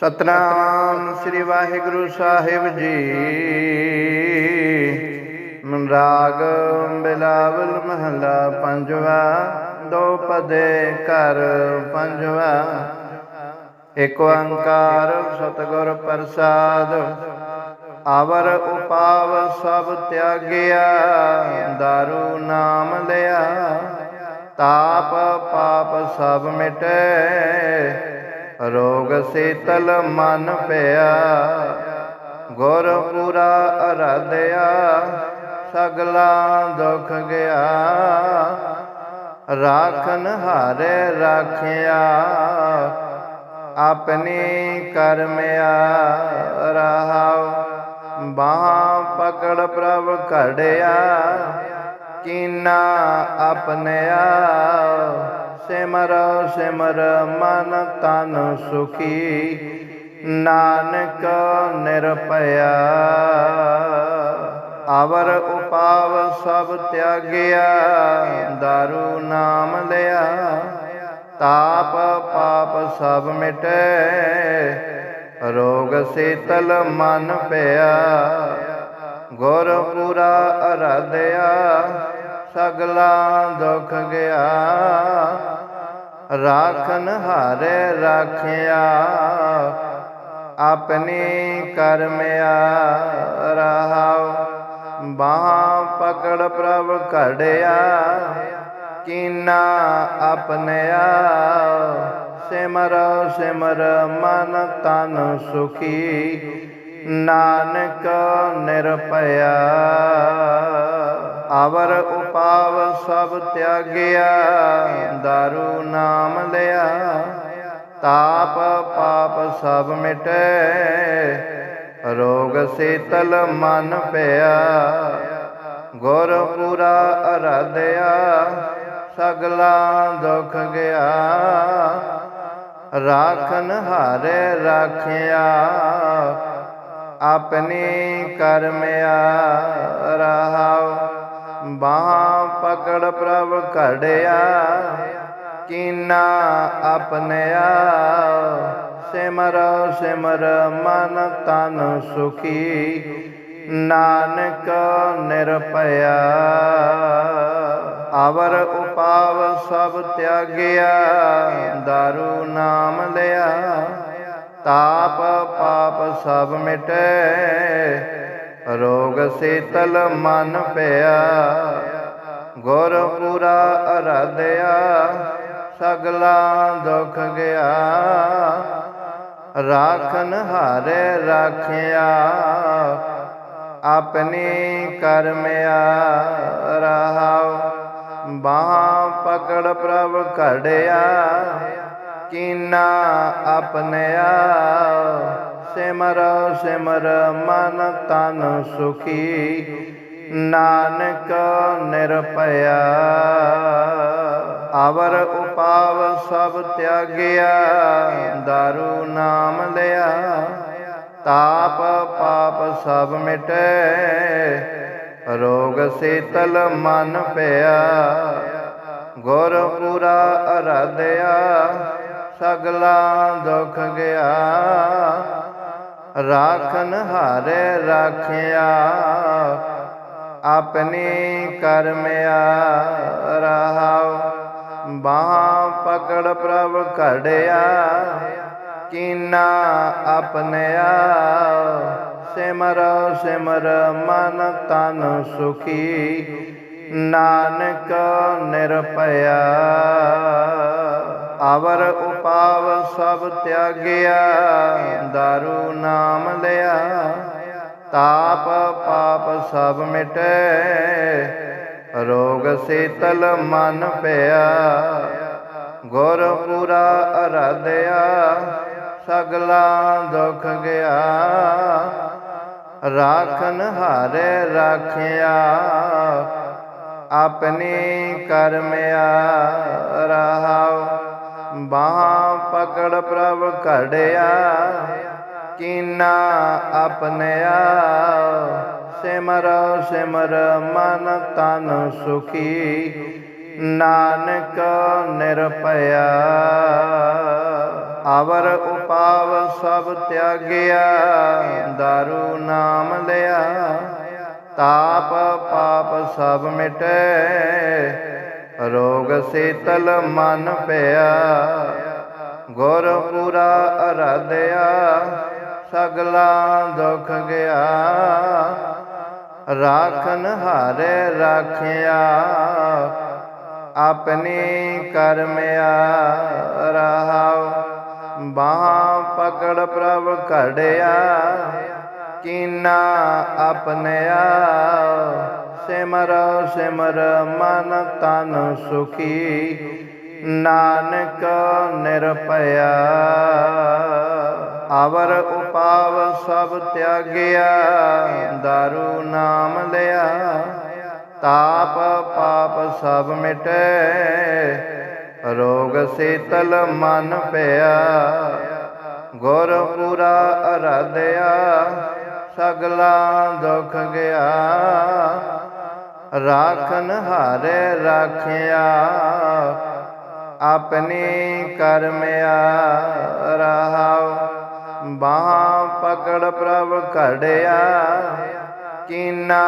ਸਤਨਾਮ ਸ੍ਰੀ ਵਾਹਿਗੁਰੂ ਸਾਹਿਬ ਜੀ। ਰਾਗ ਬਿਲਾਵਲ ਮਹਲਾ ਪੰਜਵਾ, ਦੋ ਪਦੇ ਘਰ ਪੰਜਵਾ। ਏਕ ਓੰਕਾਰ ਸਤਿਗੁਰ ਪ੍ਰਸਾਦ, ਆਵਰ ਉਪਾਵ ਸਭ ਤਿਆਗਿਆ, ਦਾਰੂ ਨਾਮ ਲਿਆ। ਤਾਪ ਪਾਪ ਸਭ ਮਿਟੇ ਰੋਗ ਸੀਤਲ ਮਨ ਪਿਆ। ਗੁਰਪੁਰਾ ਪੂਰਾ ਸਗਲਾ ਦੁਖ ਗਿਆ। ਰਾਖਨ ਹਾਰੇ ਰਾਖਿਆ, ਆਪਣੀ ਕਰਮਿਆ ਰਹਾਉ। ਬਾਹ ਪਕੜ ਪ੍ਰਭ ਘੜਿਆ, ਕੀਨਾ ਆਪਣਿਆ। ਸਿਮਰ ਸਿਮਰ ਮਨ ਤਨ ਸੁਖੀ, ਨਾਨਕ ਨਿਰਭਇਆ। ਆਵਰ ਉਪਾਵ ਸਭ ਤਿਆਗਿਆ, ਦਾਰੂ ਨਾਮ ਲਿਆ। ਤਾਪ ਪਾਪ ਸਭ ਮਿਟੇ, ਰੋਗ ਸੀਤਲ ਮਨ ਪਿਆ। ਗੁਰ ਪੂਰਾ ਅਰਾਧਿਆ, ਸਗਲਾ ਦੁਖ ਗਿਆ। ਰਾਖਨ ਹਾਰੇ ਰਾਖਿਆ, ਆਪਣੀ ਕਰਮਿਆ ਰਹਾਉ। ਬਾਹ ਪਕੜ ਪ੍ਰਭ ਘੜਿਆ, ਕੀਨਾ ਆਪਣਿਆ। ਸਿਮਰ ਸਿਮਰ ਮਨ ਤਨ ਸੁਖੀ, ਨਾਨਕ ਨਿਰਭਇਆ। ਆਵਰ ਉਪਾਵ ਸਭ ਤਿਆਗਿਆ, ਦਾਰੂ ਨਾਮ ਲਿਆ। ਤਾਪ ਪਾਪ ਸਭ ਮਿਟੇ, ਰੋਗ ਸੀਤਲ ਮਨ ਪਿਆ। ਗੁਰ ਪੂਰਾ ਅਰਾਧਿਆ, ਸਗਲਾ ਦੁਖ ਗਿਆ। ਰਾਖਨ ਹਾਰੇ ਰਾਖਿਆ, ਆਪਣੀ ਕਰਮਿਆ ਰਹਾਉ। ਬਾਹ ਪਕੜ ਪ੍ਰਭ ਘੜਿਆ, ਕੀਨਾ ਆਪਣਿਆ ਸਿਮਰ ਸਿਮਰ ਮਨ ਤਨ ਸੁਖੀ, ਨਾਨਕ ਨਿਰਪਇਆ ਆਵਰ ਉਪਾਵ ਸਭ ਤਿਆਗਿਆ, ਦਾਰੂ ਨਾਮ ਲਿਆ। ਤਾਪ ਪਾਪ ਸਭ ਮਿਟੇ ਰੋਗ ਸੀਤਲ ਮਨ ਪਿਆ। ਗੁਰ ਪੂਰਾ ਅਰਾਧਿਆ, ਸਗਲਾ ਦੁਖ ਗਿਆ। ਰਾਖਨ ਹਾਰੇ ਰਾਖਿਆ, ਆਪਣੀ ਕਰਮਿਆ ਰਹਾਉ ਬਾਹ ਪਕੜ ਪ੍ਰਭ ਘੜਿਆ, ਕੀਨਾ ਆਪਣਿਆ ਸਿਮਰ ਸਿਮਰ ਮਨ ਤਨ ਸੁਖੀ, ਨਾਨਕ ਨਿਰਭਇਆ। ਆਵਰ ਉਪਾਵ ਸਭ ਤਿਆਗਿਆ, ਦਾਰੂ ਨਾਮ ਲਿਆ। ਤਾਪ ਪਾਪ ਸਭ ਮਿਟੇ, ਰੋਗ ਸੀਤਲ ਮਨ ਪਿਆ। ਗੁਰ ਪੂਰਾ ਅਰਾਧਿਆ, ਸਗਲਾ ਦੁਖ ਗਿਆ। ਰਾਖਨ ਹਾਰੇ ਰਾਖਿਆ ਆਪਣੀ ਕਰਮਿਆ ਰਹਾਉ ਬਾਹ ਪਕੜ ਪ੍ਰਭ ਘੜਿਆ ਕੀਨਾ ਆਪਣਿਆ ਸਿਮਰ ਸਿਮਰ ਮਨ ਤਨ ਸੁਖੀ ਨਾਨਕ ਨਿਰਭਇਆ ਆਵਰ ਉਪਾਵ ਸਭ ਤਿਆਗਿਆ, ਦਾਰੂ ਨਾਮ ਲਿਆ। ਤਾਪ ਪਾਪ ਸਭ ਮਿਟੇ, ਰੋਗ ਸੀਤਲ ਮਨ ਪਿਆ। ਗੁਰ ਪੂਰਾ ਅਰਾਧਿਆ, ਸਗਲਾ ਦੁਖ ਗਿਆ। ਰਾਖਨ ਹਾਰੇ ਰਾਖਿਆ, ਆਪਣੀ ਕਰਮਿਆ ਰਹਾਉ। ਬਾਹ ਪਕੜ ਪ੍ਰਭ ਘੜਿਆ, ਕੀਨਾ ਆਪਣਿਆ ਸਿਮਰ ਸਿਮਰ ਮਨ ਤਨ ਸੁਖੀ, ਨਾਨਕ ਨਿਰਪਇਆ ਅਵਰ ਉਪਾਵ ਸਭ ਤਿਆਗਿਆ, ਦਾਰੂ ਨਾਮ ਲਿਆ। ਤਾਪ ਪਾਪ ਸਭ ਮਿਟੇ ਰੋਗ ਸੀਤਲ ਮਨ ਪਿਆ ਗੁਰ ਪੂਰਾ ਅਰਾਧਿਆ ਸਗਲਾ ਦੁਖ ਗਿਆ ਰਾਖਨ ਹਾਰੇ ਰਾਖਿਆ ਆਪਣੀ ਕਰਮਿਆ ਰਹਾਉ ਬਾਹ ਪਕੜ ਪ੍ਰਭ ਘੜਿਆ ਕੀਨਾ ਆਪਣਿਆ ਸਿਮਰ ਸਿਮਰ ਮਨ ਤਨ ਸੁਖੀ, ਨਾਨਕ ਨਿਰਭਇਆ। ਅਵਰ ਉਪਾਵ ਸਭ ਤਿਆਗਿਆ, ਦਾਰੂ ਨਾਮ ਲਿਆ। ਤਾਪ ਪਾਪ ਸਭ ਮਿਟੇ, ਰੋਗ ਸੀਤਲ ਮਨ ਪਿਆ। ਗੁਰ ਪੂਰਾ ਅਰਾਧਿਆ, ਸਗਲਾ ਦੁਖ ਗਿਆ। ਰਾਖਨ ਹਾਰੇ ਰਾਖਿਆ, ਆਪਣੀ ਕਰਮਿਆ ਰਹਾਉ। ਬਾਹ ਪਕੜ ਪ੍ਰਭ ਘੜਿਆ, ਕੀਨਾ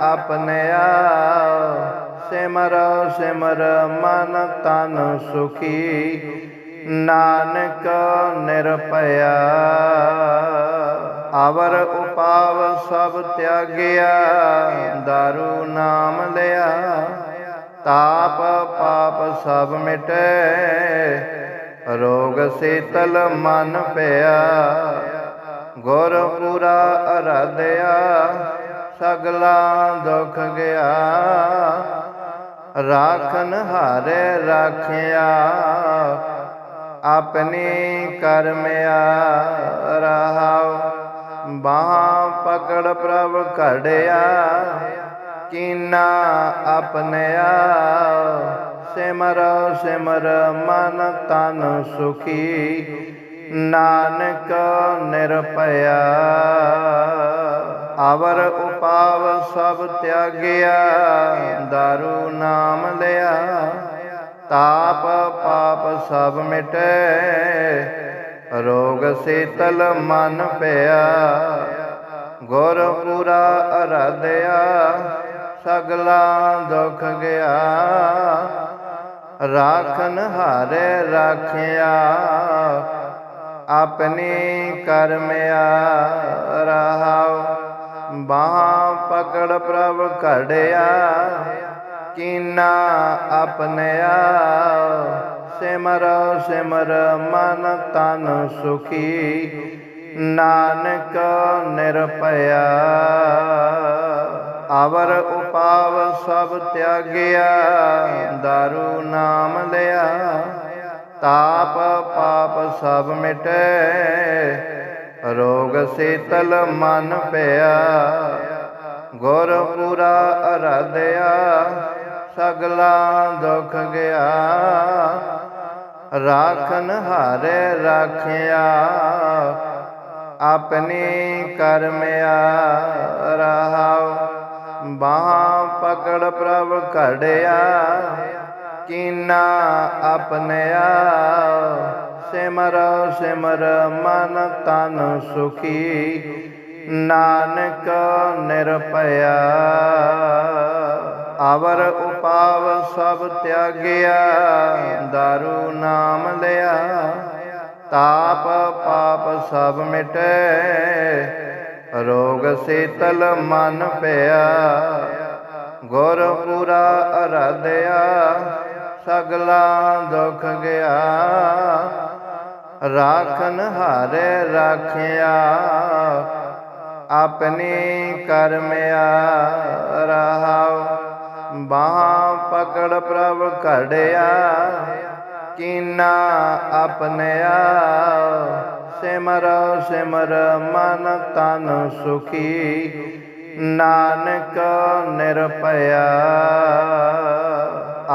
ਆਪਣਿਆ ਸਿਮਰ ਸਿਮਰ ਮਨ ਤਨ ਸੁਖੀ, ਨਾਨਕ ਨਿਰਭਇਆ। ਅਵਰ ਉਪਾਵ ਸਭ ਤਿਆਗਿਆ, ਦਾਰੂ ਨਾਮ ਲਿਆ। ਤਾਪ ਪਾਪ ਸਭ ਮਿਟੇ, ਰੋਗ ਸੀਤਲ ਮਨ ਪਿਆ। ਗੁਰ ਪੂਰਾ ਅਰਾਧਿਆ, ਸਗਲਾ ਦੁਖ ਗਿਆ। ਰਾਖਨ ਹਾਰੇ ਰਾਖਿਆ, ਆਪਣੀ ਕਰਮਿਆ ਰਹਾਉ। ਬਾਹ ਪਕੜ ਪ੍ਰਭ ਘੜਿਆ, ਕੀਨਾ ਆਪਣਿਆ ਸਿਮਰ ਸਿਮਰ, ਮਨ ਤਨ ਸੁਖੀ, ਨਾਨਕ ਨਿਰਪਇਆ ਅਵਰ ਉਪਾਵ ਸਭ ਤਿਆਗਿਆ, ਦਾਰੂ ਨਾਮ ਲਿਆ। ਤਾਪ ਪਾਪ ਸਭ ਮਿਟੇ ਰੋਗ ਸੀਤਲ ਮਨ ਪਿਆ। ਗੁਰ ਪੂਰਾ ਅਰਾਧਿਆ, ਸਗਲਾ ਦੁਖ ਗਿਆ। ਰਾਖਨ ਹਾਰੇ ਰਾਖਿਆ, ਆਪਣੀ ਕਰਮਿਆ ਰਹਾਉ। ਬਾਹ ਪਕੜ ਪ੍ਰਭ ਘੜਿਆ, ਕੀਨਾ ਆਪਣਿਆ। ਸਿਮਰ ਸਿਮਰ ਮਨ ਤਨ ਸੁਖੀ, ਨਾਨਕ ਨਿਰਭਇਆ। ਅਵਰ ਉਪਾਵ ਸਭ ਤਿਆਗਿਆ, ਦਾਰੂ ਨਾਮ ਲਿਆ। ਤਾਪ ਪਾਪ ਸਭ ਮਿਟੇ, ਰੋਗ ਸੀਤਲ ਮਨ ਪਿਆ। ਗੁਰ ਪੂਰਾ ਅਰਾਧਿਆ, ਸਗਲਾ ਦੁਖ ਗਿਆ। ਰਾਖਨ ਹਾਰੇ ਰਾਖਿਆ, ਆਪਣੀ ਕਰਮਿਆ ਰਹਾਉ ਬਾਹ ਪਕੜ ਪ੍ਰਭ ਘੜਿਆ, ਕੀਨਾ ਆਪਣਿਆ ਸਿਮਰ ਸਿਮਰ ਮਨ ਤਨ ਸੁਖੀ, ਨਾਨਕ ਨਿਰਪਇਆ ਅਵਰ ਉਪਾਵ ਸਭ ਤਿਆਗਿਆ, ਦਾਰੂ ਨਾਮ ਲਿਆ। ਤਾਪ ਪਾਪ ਸਭ ਮਿਟੇ, ਰੋਗ ਸੀਤਲ ਮਨ ਪਿਆ। ਗੁਰ ਪੂਰਾ ਅਰਾਧਿਆ, ਸਗਲਾ ਦੁਖ ਗਿਆ। ਰਾਖਨ ਹਾਰੇ ਰਾਖਿਆ, ਆਪਣੀ ਕਰਮਿਆ, ਰਹਾਉ। ਬਾਹ ਪਕੜ ਪ੍ਰਭ ਘੜਿਆ, ਕੀਨਾ ਆਪਣਿਆ ਸਿਮਰ ਸਿਮਰ ਮਨ ਤਨ ਸੁਖੀ, ਨਾਨਕ ਨਿਰਪਇਆ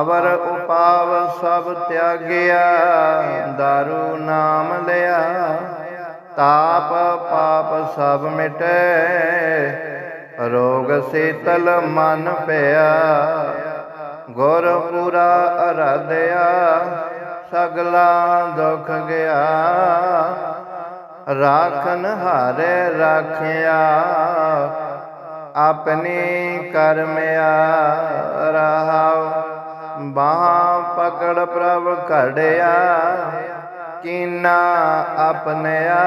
ਅਵਰ ਉਪਾਵ ਸਭ ਤਿਆਗਿਆ, ਦਾਰੂ ਨਾਮ ਲਿਆ। ਤਾਪ ਪਾਪ ਸਭ ਮਿਟੇ ਰੋਗ ਸੀਤਲ ਮਨ ਪਿਆ। ਗੁਰ ਪੂਰਾ ਅਰਾਧਿਆ, ਸਗਲਾ ਦੁਖ ਗਿਆ। ਰਾਖਨ ਹਾਰੇ ਰਾਖਿਆ, ਆਪਣੀ ਕਰਮਿਆ ਰਹਾਉ। ਬਾਹ ਪਕੜ ਪ੍ਰਭ ਘੜਿਆ, ਕੀਨਾ ਆਪਣਿਆ।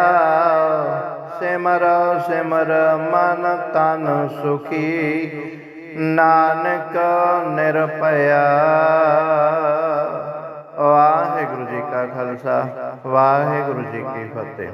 ਸਿਮਰ ਸਿਮਰ ਮਨ ਤਨ ਸੁਖੀ, ਨਾਨਕ ਨਿਰਭਇਆ। ਵਾਹਿਗੁਰੂ ਜੀ ਕਾ ਖਾਲਸਾ, ਵਾਹਿਗੁਰੂ ਜੀ ਕੀ ਫਤਿਹ।